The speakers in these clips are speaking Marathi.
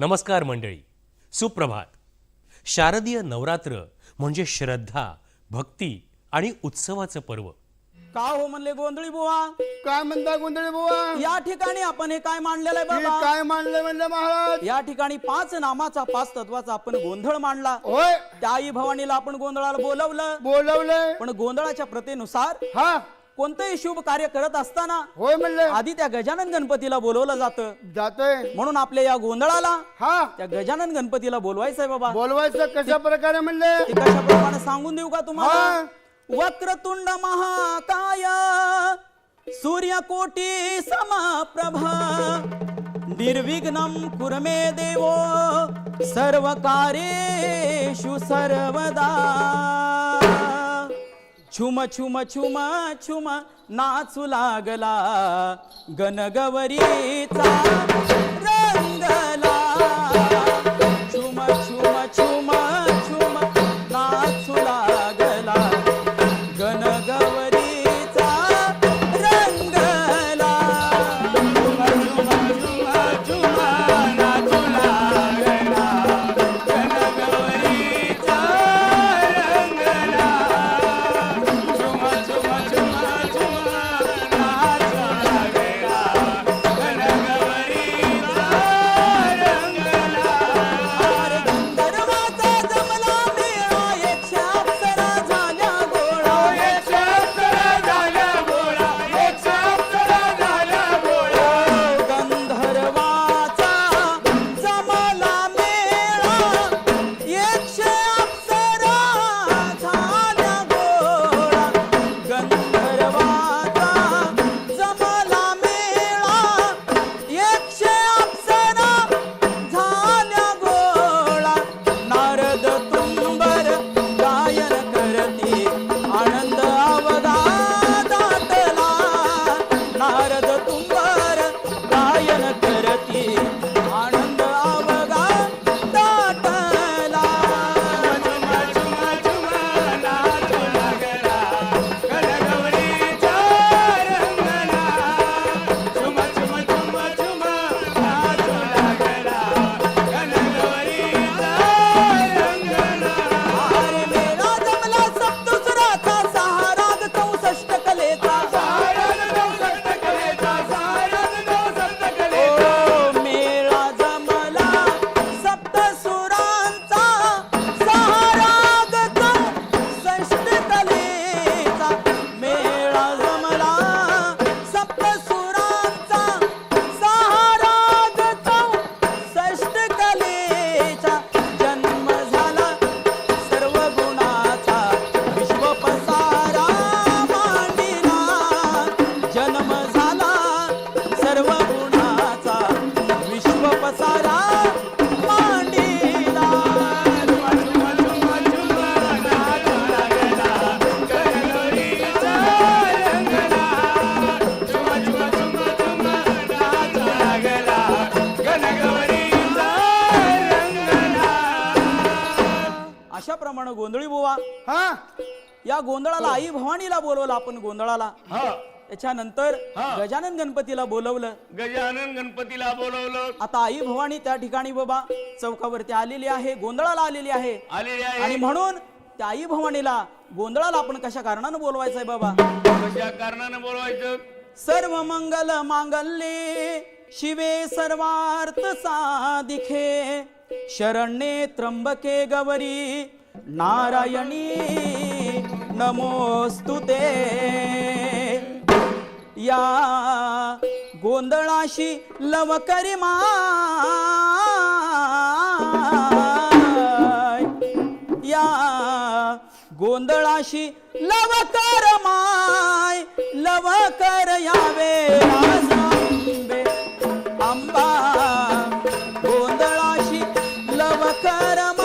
नमस्कार मंडळी. सुप्रभात. शारदीय नवरात्र म्हणजे श्रद्धा भक्ती आणि उत्सवाचं पर्व. का हो म्हणले गोंधळी बुवा? काय म्हणता गोंधळी बुवा? या ठिकाणी आपण हे काय मांडलेलं आहे हे बाबा? काय मानलं म्हणलं महाराज? या ठिकाणी पाच नामाचा पाच तत्वाचा आपण गोंधळ मांडला. होय. त्या आई भवानीला आपण गोंधळाला बोलवलं. बोलवलंय. पण गोंधळाच्या प्रथेनुसार हा. कोणतंही शुभ कार्य करत असताना होय म्हणलं. आधी त्या गजानन गणपतीला बोलवलं जातं. जातोय. म्हणून आपल्या या गोंधळाला हा. त्या गजानन गणपतीला बोलवायचंय बाबा. बोलवायचं कशा प्रकारे म्हणले? ते कशा प्रमाणे सांगून देऊ का. तुम्हाला? वक्रतुंड महाकाय सूर्यकोटी समप्रभा निर्विघ्नं कुरमे देवो सर्व कार्येषु सर्वदा. छुम छुम छुम छुम नाचू लागला गणगवरीचा रंगला. त्याच्यानंतर हा. गजानन गणपतीला बोलवलं. गजानन गणपतीला बोलवलं. आता आई भवानी त्या ठिकाणी बाबा चौकावरती आलेली आहे गोंधळाला आलेली आहे. आलेले आणि आहे म्हणून त्या आई भवानीला गोंधळाला आपण कशा कारणानं बोलवायचंय बाबा? कशा कारणानं बोलवायचं? सर्व मंगल मांगल्ये शिवे सर्वार्थ साधिके शरण्ये त्र्यंबके गौरी नारायणी नमोस्तुते. या गोंधळाशी लवकरी माय. या गोंधळाशी लवकर माय. लवकर यावे आंबे आंबा. गोंधळाशी माय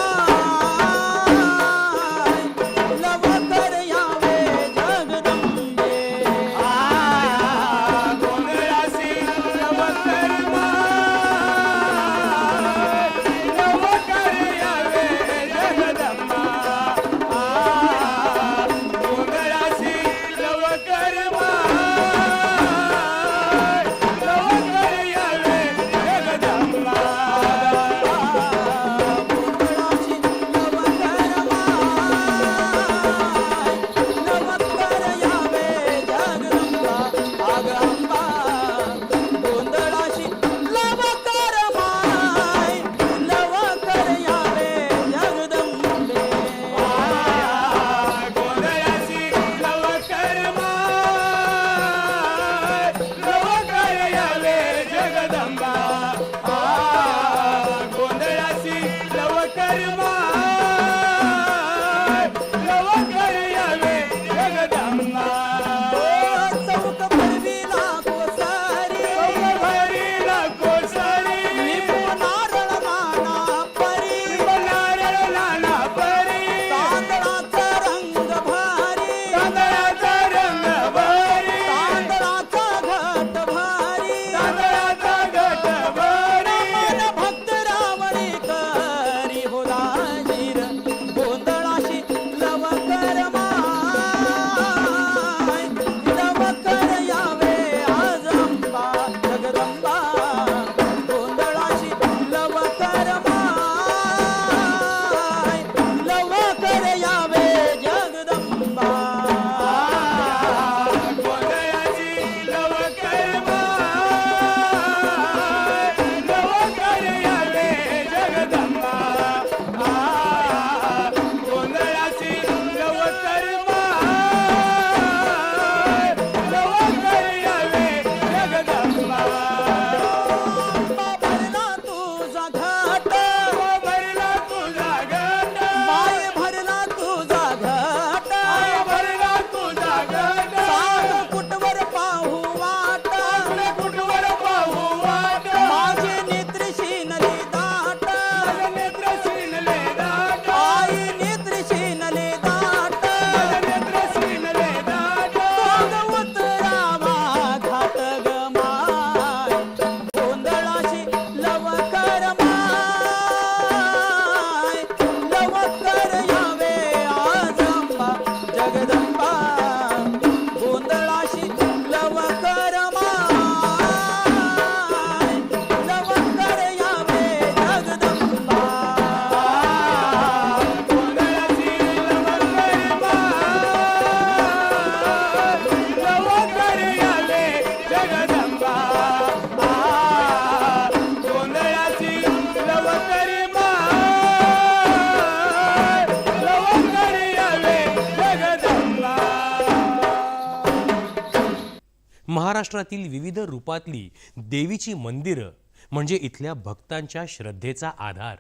महाराष्ट्रातील विविध रूपातली देवीची मंदिरं म्हणजे इथल्या भक्तांच्या श्रद्धेचा आधार.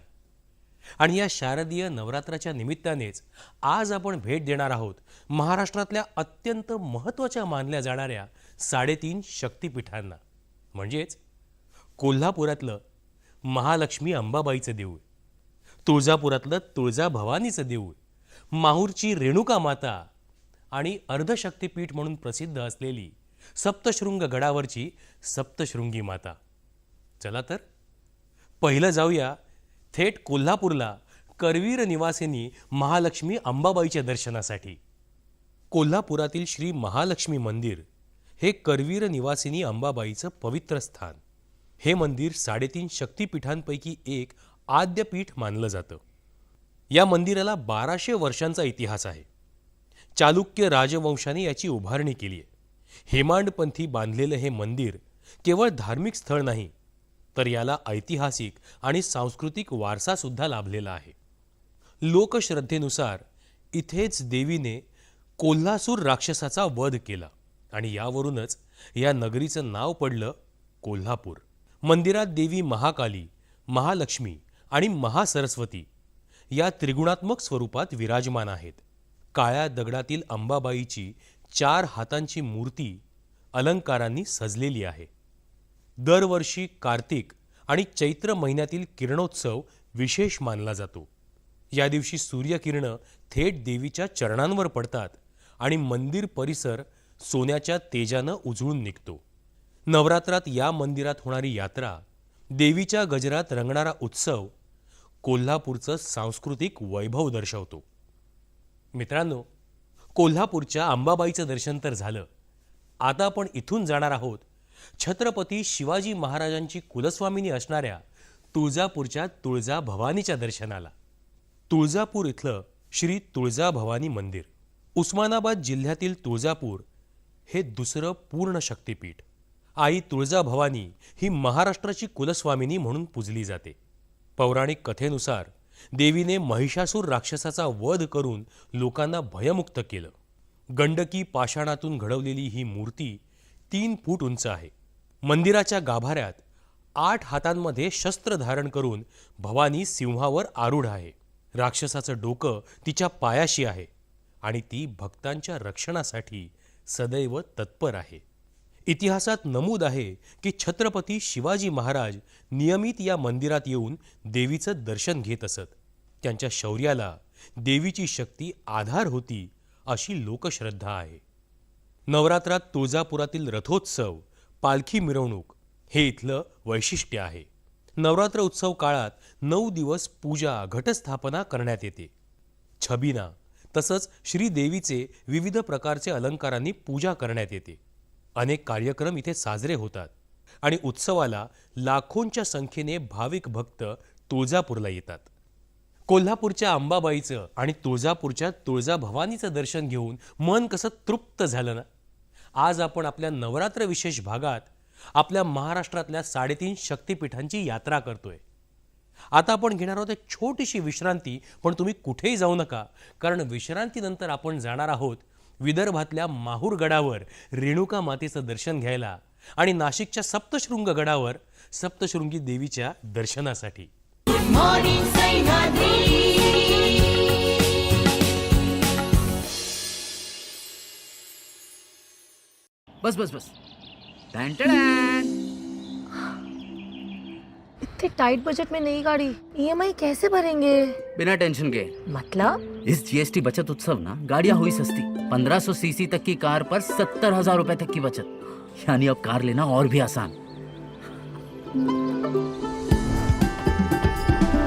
आणि या शारदीय नवरात्राच्या निमित्तानेच आज आपण भेट देणार आहोत महाराष्ट्रातल्या अत्यंत महत्त्वाच्या मानल्या जाणाऱ्या साडेतीन शक्तिपीठांना. म्हणजेच कोल्हापुरातलं महालक्ष्मी अंबाबाईचं देऊळ तुळजापुरातलं तुळजाभवानीचं देऊळ माहूरची रेणुका माता आणि अर्धशक्तीपीठ म्हणून प्रसिद्ध असलेली सप्तशृंग गडावरची सप्तशृंगी माता. चला तर. पहिलं जाऊया थेट कोल्हापूरला करवीर निवासिनी महालक्ष्मी अंबाबाईच्या दर्शनासाठी. कोल्हापुरातील श्री महालक्ष्मी मंदिर हे करवीर निवासिनी अंबाबाईचं पवित्र स्थान. हे मंदिर साडेतीन शक्तिपीठांपैकी एक आद्यपीठ मानलं जातं. या मंदिराला बाराशे वर्षांचा इतिहास आहे. चालुक्य राजवंशाने याची उभारणी केली आहे हेमांडपंथी बांधलेलं हे मंदिर केवळ धार्मिक स्थळ नाही तर याला ऐतिहासिक आणि सांस्कृतिक वारसा सुद्धा लाभलेला आहे. लोकश्रद्धेनुसार इथेच देवीने कोल्हासूर राक्षसाचा वध केला आणि यावरूनच या नगरीचं नाव पडलं कोल्हापूर. मंदिरात देवी महाकाली महालक्ष्मी आणि महासरस्वती या त्रिगुणात्मक स्वरूपात विराजमान आहेत. काळ्या दगडातील अंबाबाईची चार हातांची मूर्ती अलंकारांनी सजलेली आहे. दरवर्षी कार्तिक आणि चैत्र महिन्यातील किरणोत्सव विशेष मानला जातो. या दिवशी सूर्यकिरणं थेट देवीच्या चरणांवर पडतात आणि मंदिर परिसर सोन्याच्या तेजानं उजळून निघतो. नवरात्रात या मंदिरात होणारी यात्रा देवीच्या गजरात रंगणारा उत्सव कोल्हापूरचं सांस्कृतिक वैभव दर्शवतो. मित्रांनो कोल्हापूरच्या अंबाबाईचं दर्शन तर झालं. आता आपण इथून जाणार आहोत. छत्रपती शिवाजी महाराजांची कुलस्वामिनी असणाऱ्या तुळजापूरच्या तुळजा भवानीच्या दर्शनाला. तुळजापूर इथलं श्री तुळजाभवानी मंदिर. उस्मानाबाद जिल्ह्यातील तुळजापूर हे दुसरं पूर्ण शक्तिपीठ. आई तुळजाभवानी ही महाराष्ट्राची कुलस्वामिनी म्हणून पूजली जाते. पौराणिक कथेनुसार देवीने महिषासूर राक्षसाचा वध करून लोकांना भयमुक्त केलं. गंडकी पाषाणातून घडवलेली ही मूर्ती तीन फूट उंच आहे. मंदिराच्या गाभाऱ्यात आठ हातांमध्ये शस्त्र धारण करून भवानी सिंहावर आरूढ आहे. राक्षसाचं डोकं तिच्या पायाशी आहे आणि ती भक्तांच्या रक्षणासाठी सदैव तत्पर आहे. इतिहासात नमूद आहे की छत्रपती शिवाजी महाराज नियमित या मंदिरात येऊन देवीचं दर्शन घेत असत. त्यांच्या शौर्याला देवीची शक्ती आधार होती अशी लोकश्रद्धा आहे. नवरात्रात तुळजापुरातील रथोत्सव पालखी मिरवणूक हे इथलं वैशिष्ट्य आहे. नवरात्र उत्सव काळात नऊ दिवस पूजा घटस्थापना करण्यात येते. छबिना तसंच श्रीदेवीचे विविध प्रकारचे अलंकारांनी पूजा करण्यात येते. अनेक कार्यक्रम इथे साजरे होतात. आणि उत्सवाला लाखोंच्या संख्येने भाविक भक्त तुळजापूरला येतात. कोल्हापूरच्या अंबाबाईचं आणि तुळजापूरच्या तुळजाभवानीचं दर्शन घेऊन मन कसं तृप्त झालं ना? आज आपण आपल्या नवरात्र विशेष भागात आपल्या महाराष्ट्रातल्या साडेतीन शक्तिपीठांची यात्रा करतोय. आता आपण घेणार आहोत एक छोटीशी विश्रांती पण तुम्ही कुठेही जाऊ नका कारण विश्रांतीनंतर आपण जाणार आहोत विदर्भातल्या माहूर गडावर रेणुका मातेचं दर्शन घ्यायला आणि नाशिकच्या सप्तशृंग गडावर सप्तशृंगी देवीच्या दर्शनासाठी. बस बस बस. टन. इतने टाइट बजट में नई गाड़ी। ईएमआई कैसे भरेंगे? बिना टेंशन के। मतलब? इस जीएसटी बचत उत्सव ना गाड़ियां हुई सस्ती। 1500 सीसी तक की कार पर सत्तर हजार रुपए तक की बचत। यानी अब कार लेना और भी आसान।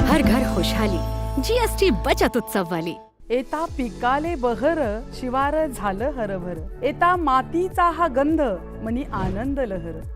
हर घर खुशहाली जीएसटी बचत उत्सव वाली। एता पिकाले बहर शिवार झालं हरभर। एता मातीचा हा गंध मनी आनंद लहर।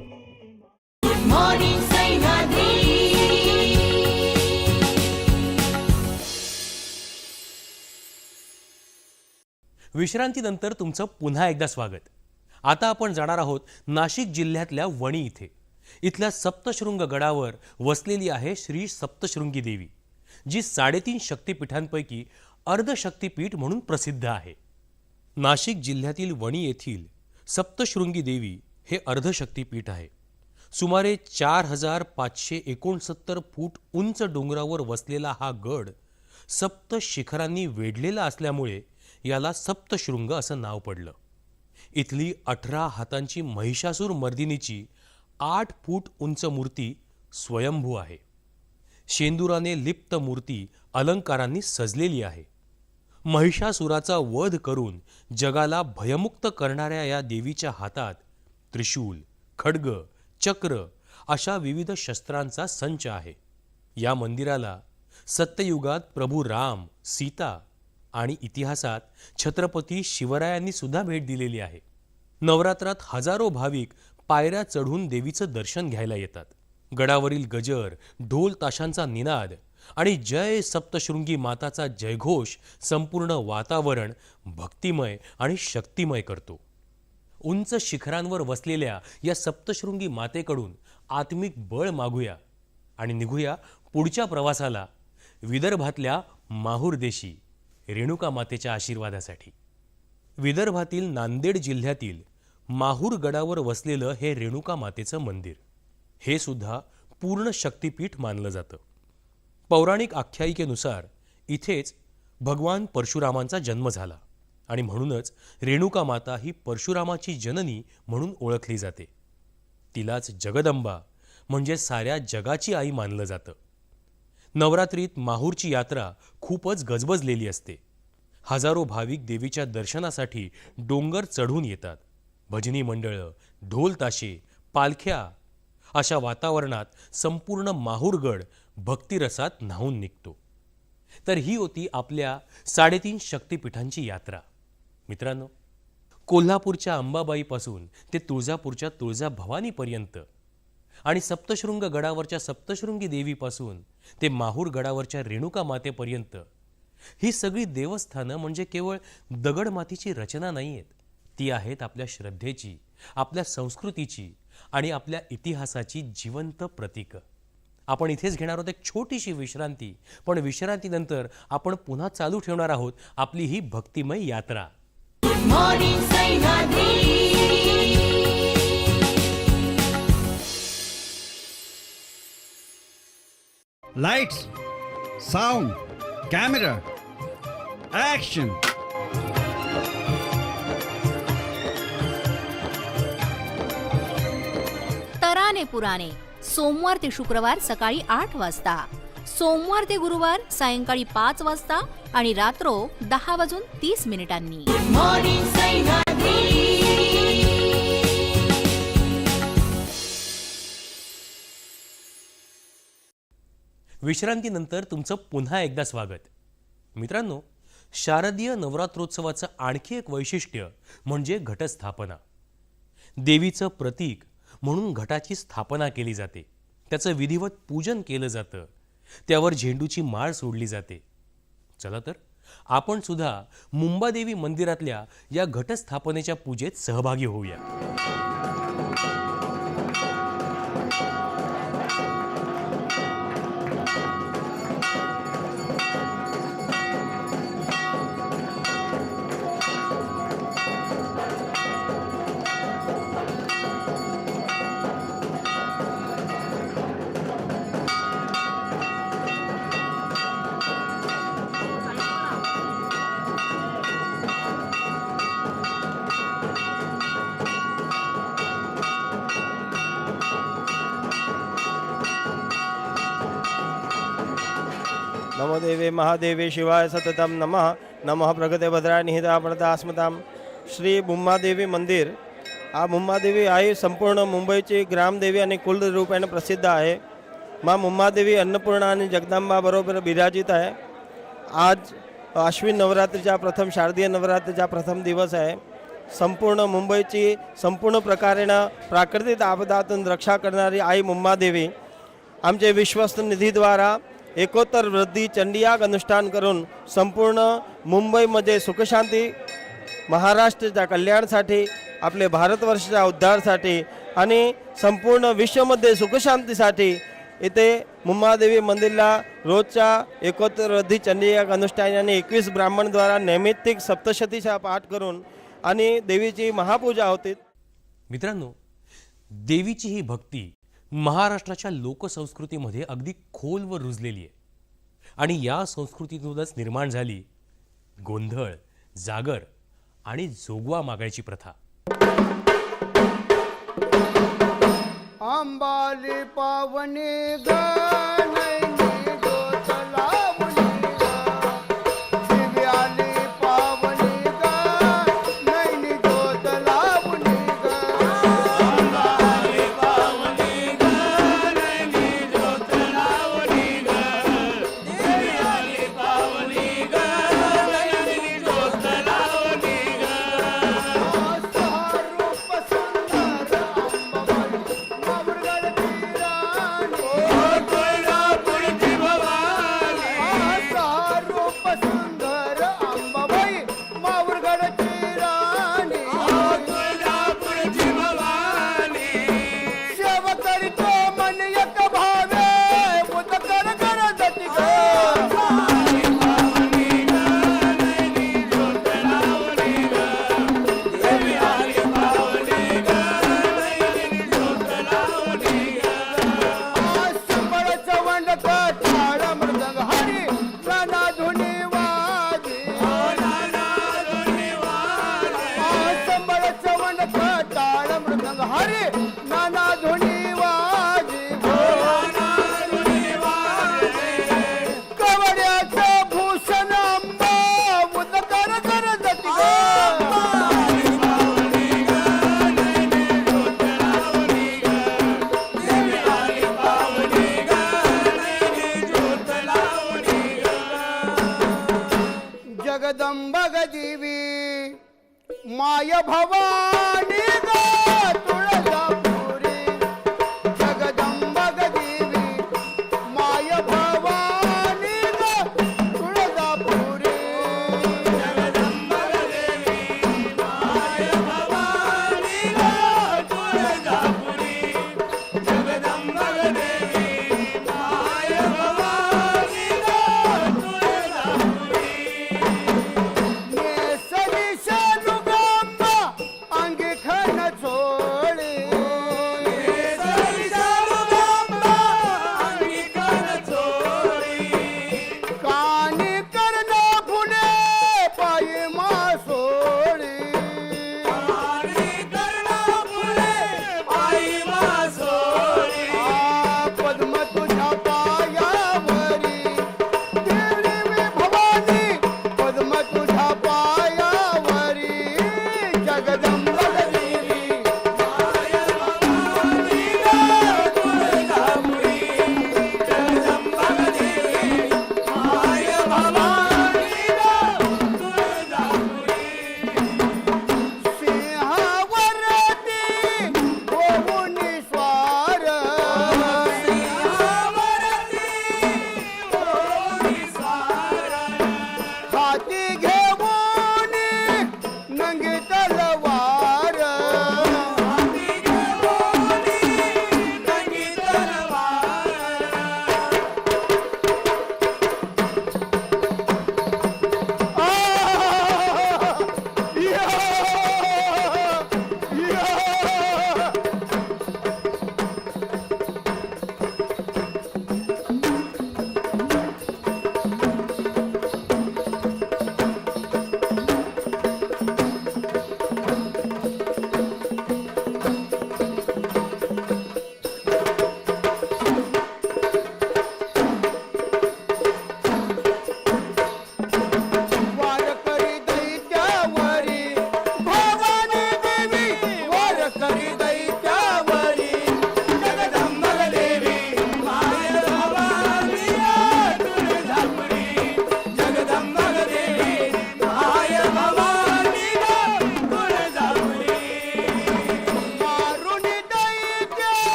Morning विश्रांतीनंतर तुमचं पुन्हा एकदा स्वागत. आता आपण जाणार आहोत नाशिक जिल्ह्यातल्या वणी इथे. इथल्या सप्तशृंग गडावर वसलेली आहे श्री सप्तशृंगी देवी जी साडेतीन शक्तीपीठांपैकी अर्धशक्तीपीठ म्हणून प्रसिद्ध आहे. नाशिक जिल्ह्यातील वणी येथील सप्तशृंगी देवी हे अर्धशक्तीपीठ आहे. सुमारे चार हजार पाचशे एकोणसत्तर फूट उंच डोंगरावर वसलेला हा गड सप्त शिखरांनी वेढलेला असल्यामुळे याला सप्तशृंग असं नाव पडलं. इथली अठरा हातांची महिषासूर मर्दिनीची आठ फूट उंच मूर्ती स्वयंभू आहे. शेंदुराने लिप्त मूर्ती अलंकारांनी सजलेली आहे. महिषासुराचा वध करून जगाला भयमुक्त करणाऱ्या या देवीच्या हातात त्रिशूल खड्ग चक्र अशा विविध शस्त्रांचा संच आहे. या मंदिराला सत्ययुगात प्रभू राम सीता आणि इतिहासात छत्रपती शिवरायांनी सुद्धा भेट दिलेली आहे. नवरात्रात हजारो भाविक पायऱ्या चढून देवीचं दर्शन घ्यायला येतात. गडावरील गजर ढोल ताशांचा निनाद आणि जय सप्तशृंगी माताचा जयघोष संपूर्ण वातावरण भक्तिमय आणि शक्तिमय करतो. उंच शिखरांवर वसलेल्या या सप्तशृंगी मातेकडून आत्मिक बळ मागूया आणि निघूया पुढच्या प्रवासाला विदर्भातल्या माहूर देशी रेणुका मातेच्या आशीर्वादासाठी. विदर्भातील नांदेड जिल्ह्यातील माहूर गडावर वसलेलं हे रेणुका मातेचं मंदिर. हे सुद्धा पूर्ण शक्तिपीठ मानलं जातं. पौराणिक आख्यायिकेनुसार इथेच भगवान परशुरामांचा जन्म झाला. आणि म्हणूनच रेणुका माता ही परशुरामाची जननी म्हणून ओळखली जाते. तिलाच जगदंबा म्हणजे साऱ्या जगाची आई मानलं जातं. नवरात्रीत माहूरची यात्रा खूपच गजबजलेली असते. हजारो भाविक देवीच्या दर्शनासाठी डोंगर चढून येतात. भजनी मंडळं ढोल ताशे पालख्या अशा वातावरणात संपूर्ण माहूरगड भक्तिरसात न्हावून निघतो. तर ही होती आपल्या साडेतीन शक्तिपीठांची यात्रा. मित्रांनो कोल्हापूरच्या अंबाबाईपासून ते तुळजापूरच्या तुळजाभवानीपर्यंत आणि सप्तशृंग गडावरच्या सप्तशृंगी देवीपासून ते माहूर गडावरच्या रेणुका मातेपर्यंत ही सगळी देवस्थानं म्हणजे केवळ दगड मातीची रचना नाही आहेत ती आहेत आपल्या श्रद्धेची आपल्या संस्कृतीची आणि आपल्या इतिहासाची जिवंत प्रतीकं. आपण इथेच घेणार आहोत एक छोटीशी विश्रांती पण विश्रांतीनंतर आपण पुन्हा चालू ठेवणार आहोत आपली ही भक्तिमय यात्रा. Lights, sound, camera, action. तराने पुराणे सोमवार ते शुक्रवार सकाळी आठ वाजता सोमवार ते गुरुवार सायंकाळी पाच वाजता आणि रात्रो दहा वाजून तीस मिनिटांनी. विश्रांतीनंतर तुमचं पुन्हा एकदा स्वागत. मित्रांनो शारदीय नवरात्रोत्सवाचं आणखी एक वैशिष्ट्य म्हणजे घटस्थापना. देवीचं प्रतीक म्हणून घटाची स्थापना केली जाते. त्याचं विधिवत पूजन केलं जातं. त्यावर झेंडूची माळ सोडली जाते. चला तर आपण सुद्धा मुंबादेवी मंदिरातल्या या घटस्थापनेच्या पूजेत सहभागी होऊया. महादेवे शिवाय सततम नमः. नमः प्रगते भद्राय निहिता प्रणता श्री मुंबादेवी मंदिर. हा मुम्मादेवी आहे संपूर्ण मुंबईची ग्रामदेवी आणि कुलरूपाने प्रसिद्ध आहे. मा मुम्मादेवी अन्नपूर्णा आणि जगदंबाबरोबर बिराजित विराजित आहे. आज अश्विन नवरात्रीचा प्रथम शारदीय नवरात्रीचा प्रथम दिवस आहे. संपूर्ण मुंबईची संपूर्ण प्रकारेनं प्राकृतिक आपदातून रक्षा करणारी आई मुम्मादेवी आमचे विश्वस्त निधीद्वारा एकोत्तर वृद्धी चंडियाग अनुष्ठान करून संपूर्ण मुंबईमध्ये सुखशांती महाराष्ट्राच्या कल्याणासाठी आपले भारतवर्षाच्या उद्धारासाठी आणि संपूर्ण विश्वमध्ये सुखशांतीसाठी इथे मुंबादेवी मंदिरला रोजच्या एकोत्तर वृद्धी चंडियाग अनुष्ठान आणि एकवीस ब्राह्मणद्वारा नैमित्तिक सप्तशतीचा पाठ करून आणि देवीची महापूजा होते. मित्रांनो देवीची ही भक्ती महाराष्ट्राच्या लोकसंस्कृतीमध्ये अगदी खोलवर रुजलेली आहे. आणि या संस्कृतीतूनच निर्माण झाली गोंधळ जागर आणि जोगवा मागायची प्रथा. आंबाले पावने ग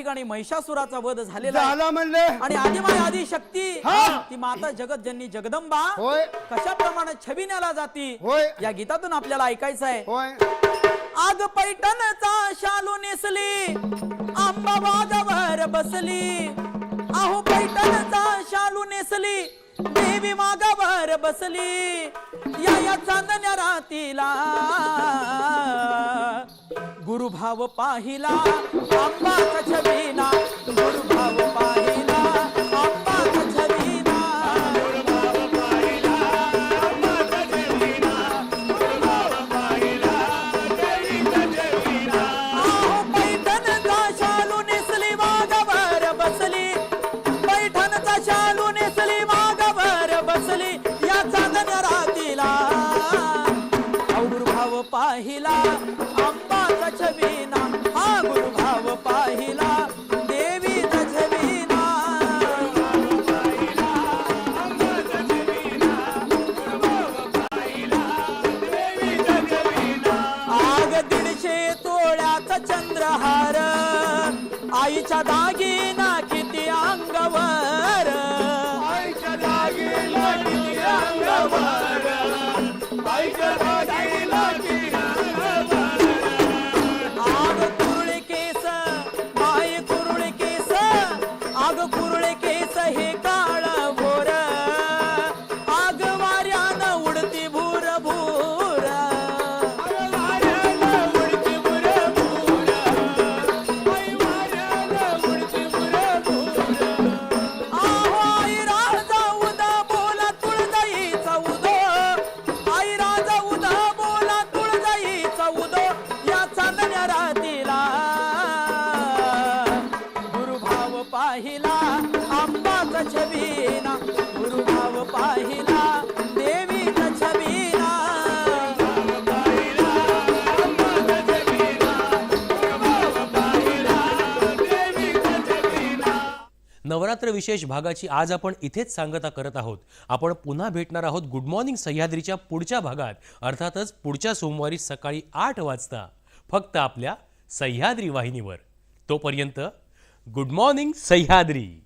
ठिकाणी महिषासुराचा वध झालेला झाला आणि आदिमाय आदि शक्ती ती माता जगत जननी जगदंबा होय. कशाप्रमाणे छबिण्याला जाती होय. या गीतातून आपल्याला ऐकायचं आहे. होय. आग पैठणचा शालू नेसली आंबा वादावर बसली. आहो पैठणचा शालू नेसली देवी मागावर बसली. या या चांदण्या रातीला. गुरुभाव पाहिला आंबाचा छबीना गुरुभाव पाहिला. नाग कुरळे केस हे विशेष भागाची आज आपण इथेच सांगता करत आहोत. आपण पुन्हा भेटणार आहोत गुड मॉर्निंग सह्याद्रीच्या पुढच्या भागात. अर्थातच पुढच्या सोमवारी सकाळी आठ वाजता. फक्त आपल्या सह्याद्री वाहिनीवर. तोपर्यंत गुड मॉर्निंग सह्याद्री.